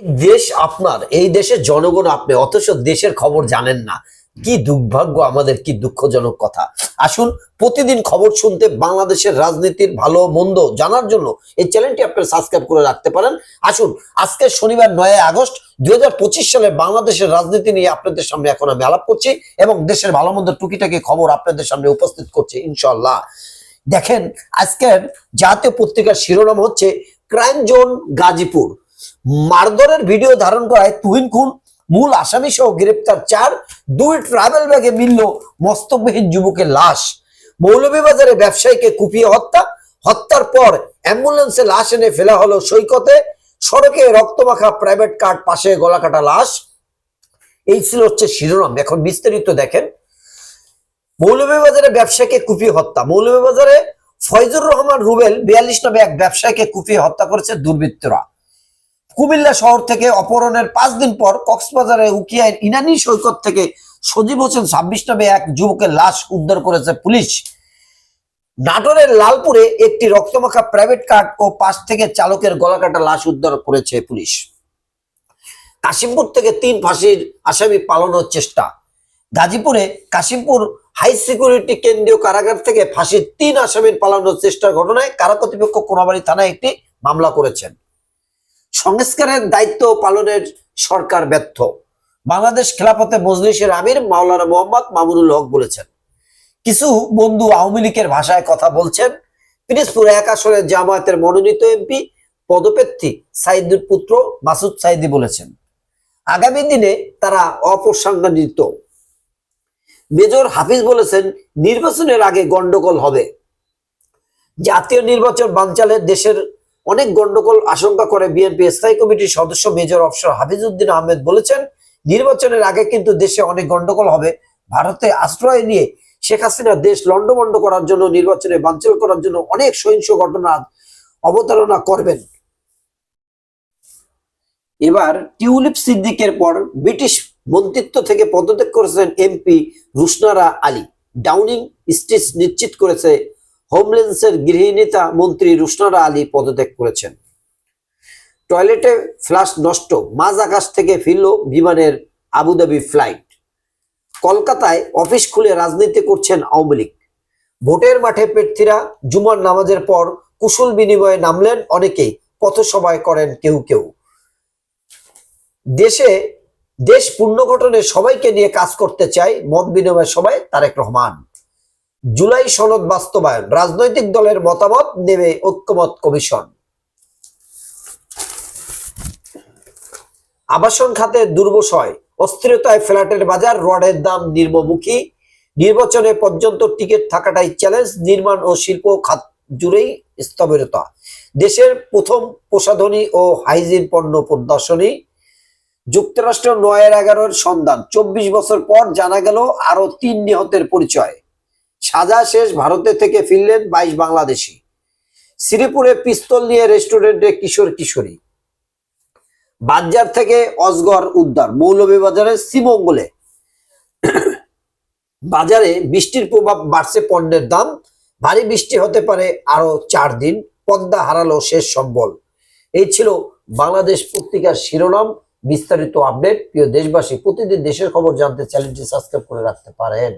দেশ আপনার, এই দেশের জনগণ আপনি, অথচ দেশের খবর জানেন না। কি দুর্ভাগ্য, আমাদের কি দুঃখজনক কথা। আসুন, প্রতিদিন খবর শুনতে বাংলাদেশের রাজনীতির ভালো, মন্দ জানার জন্য এই চ্যানেলটি আপনারা সাবস্ক্রাইব করে রাখতে পারেন। আসুন, আজকে শনিবার নয় আগস্ট দুই হাজার পঁচিশ সালে বাংলাদেশের রাজনীতি নিয়ে আপনাদের সামনে এখন আমি আলাপ করছি এবং দেশের ভালো মন্দ টুকিটাকি খবর আপনাদের সামনে উপস্থিত করছি ইনশাল্লাহ দেখেন, আজকের জাতীয় পত্রিকার শিরোনাম হচ্ছে ক্রাইম জোন গাজীপুর। মারধরের ভিডিও ধারণ করায় তুহিন খুন। মূল আসামি সহ গ্রেপ্তার চার। দুই ট্রাভেল ব্যাগে মিলল মস্তকবিহীন যুবকের লাশ। মৌলভীবাজারে ব্যবসায়ীকে কুপিয়ে হত্যা। হত্যার পর অ্যাম্বুলেন্সে লাশ এনে ফেলা হলো সৈকতে। সড়কে রক্তমাখা প্রাইভেট কার পাশে গলাকাটা লাশ। এই ছিল হচ্ছে শিরোনাম। এখন বিস্তারিত দেখেন। মৌলভীবাজারে ব্যবসায়ীকে কুপিয়ে হত্যা। মৌলভীবাজারে ফয়জুর রহমান রুবেল বিয়াল্লিশ নামে এক ব্যবসায়ীকে কুপিয়ে হত্যা করেছে দুর্বৃত্তরা। কুমিল্লা শহর থেকে অপহরণের পাঁচ দিন পর কক্সবাজারে উকিয়ায় ইনানি সৈকত থেকে সজীব হোসেন ছাব্বিশ নামে এক যুবকের লাশ উদ্ধার করেছে পুলিশ। নাটোরের লালপুরে একটি রক্তমাখা প্রাইভেট কার ও পাশ থেকে চালকের গলাকাটা লাশ উদ্ধার করেছে পুলিশ। কাশিমপুর থেকে তিন ফাঁসির আসামি পালানোর চেষ্টা। গাজীপুরে কাশিমপুর হাই সিকিউরিটি কেন্দ্রীয় কারাগার থেকে ফাঁসির তিন আসামির পালানোর চেষ্টার ঘটনায় কারা কর্তৃপক্ষ কোনাবাড়ি থানায় একটি মামলা করেছেন। সংস্কারের দায়িত্ব পালনের সরকার ব্যর্থ। বাংলাদেশ খেলাফতে মজলিসের আমির মাওলানা মোহাম্মদ মামুনুল হক বলেছেন, কিছু বন্ধু আওয়ামী লীগের ভাষায় কথা বলছেন, পিরিজপুর এক আসরে জামায়াতের মনোনীত এমপি, পদপ্রার্থী সাইদুর পুত্র মাসুদ সাইদি বলেছেন, আগামী দিনে তারা অপ্রসঙ্গান্বিত মেজর হাফিজ বলেছেন, নির্বাচনের আগে গন্ডগোল হবে। জাতীয় নির্বাচন বানচালে দেশের অনেক গন্ডগোল আশঙ্কা করে বিএনপি স্থায়ী কমিটির সদস্য মেজর অফিসার হাফিজউদ্দিন আহমেদ বলেছেন, নির্বাচনের আগে কিন্তু দেশে অনেক গন্ডগোল হবে। ভারতে আশ্রয় নিয়ে শেখ হাসিনা দেশ লন্ডভন্ড করার জন্য, নির্বাচনে বানচাল করার জন্য অনেক সহিংস ঘটনা অবতারণা করবেন। এবার টিউলিপ সিদ্দিকের পর ব্রিটিশ মন্ত্রিত্ব থেকে পদত্যাগ করেছেন MP Rushanara Ali. Downing Street নিশ্চিত করেছে হোমল্যান্ডসের গৃহীনেতা মন্ত্রী রুশনারা আলী পদত্যাগ করেছেন। টয়লেটে ফ্লাশ নষ্ট, মাঝ আকাশ থেকে ফিরল বিমানের আবুধাবি ফ্লাইট। কলকাতায় অফিস খুলে রাজনীতি করছেন আওয়ামী লীগ। ভোটের মাঠে প্রার্থীরা জুমার নামাজের পর কুশল বিনিময়ে নামলেন অনেকেই, পথসভায় করেন কেউ কেউ। দেশে দেশ পুনর্গঠনে সবাইকে নিয়ে কাজ করতে চায় মত বিনিময় সবাই তারেক রহমান। জুলাই সনদ বাস্তবায়ন। রাজনৈতিক দলের মতামত নেবে ঐক্যমত কমিশন। আবাসন খাতে দুর্বশয় অস্থিরতায় ফ্ল্যাটের বাজার, রডের দাম নির্মমুখী। নির্বাচনে পর্যন্ত টিকিট থাকাটাই চ্যালেঞ্জ। নির্মাণ ও শিল্প খাত জুড়েই স্থবিরতা। দেশের প্রথম প্রসাধনী ও হাইজিন পণ্য প্রদর্শনী। যুক্তরাষ্ট্র নয়ের এগারোর সন্ধান। চব্বিশ বছর পর জানা গেল আরও তিন নিহতের পরিচয়। সাজা শেষ ভারতে থেকে ফিরলেন বাইশ বাংলাদেশি। শ্রীপুরে পিস্তল নিয়ে রেস্টুরেন্টে কিশোর কিশোরী। বাজার থেকে অজগর উদ্ধার মৌলভীবাজারের শ্রীমঙ্গলে। বাজারে বৃষ্টির প্রভাব বাড়ছে পণ্যের দাম, ভারী বৃষ্টি হতে পারে আরও চার দিন, পদ্মা হারালো শেষ সম্বল। এই ছিল বাংলাদেশ পত্রিকার শিরোনাম, বিস্তারিত আপডেট। প্রিয় দেশবাসী, প্রতিদিন দেশের খবর জানতে চ্যানেলটি সাবস্ক্রাইব করে রাখতে পারেন।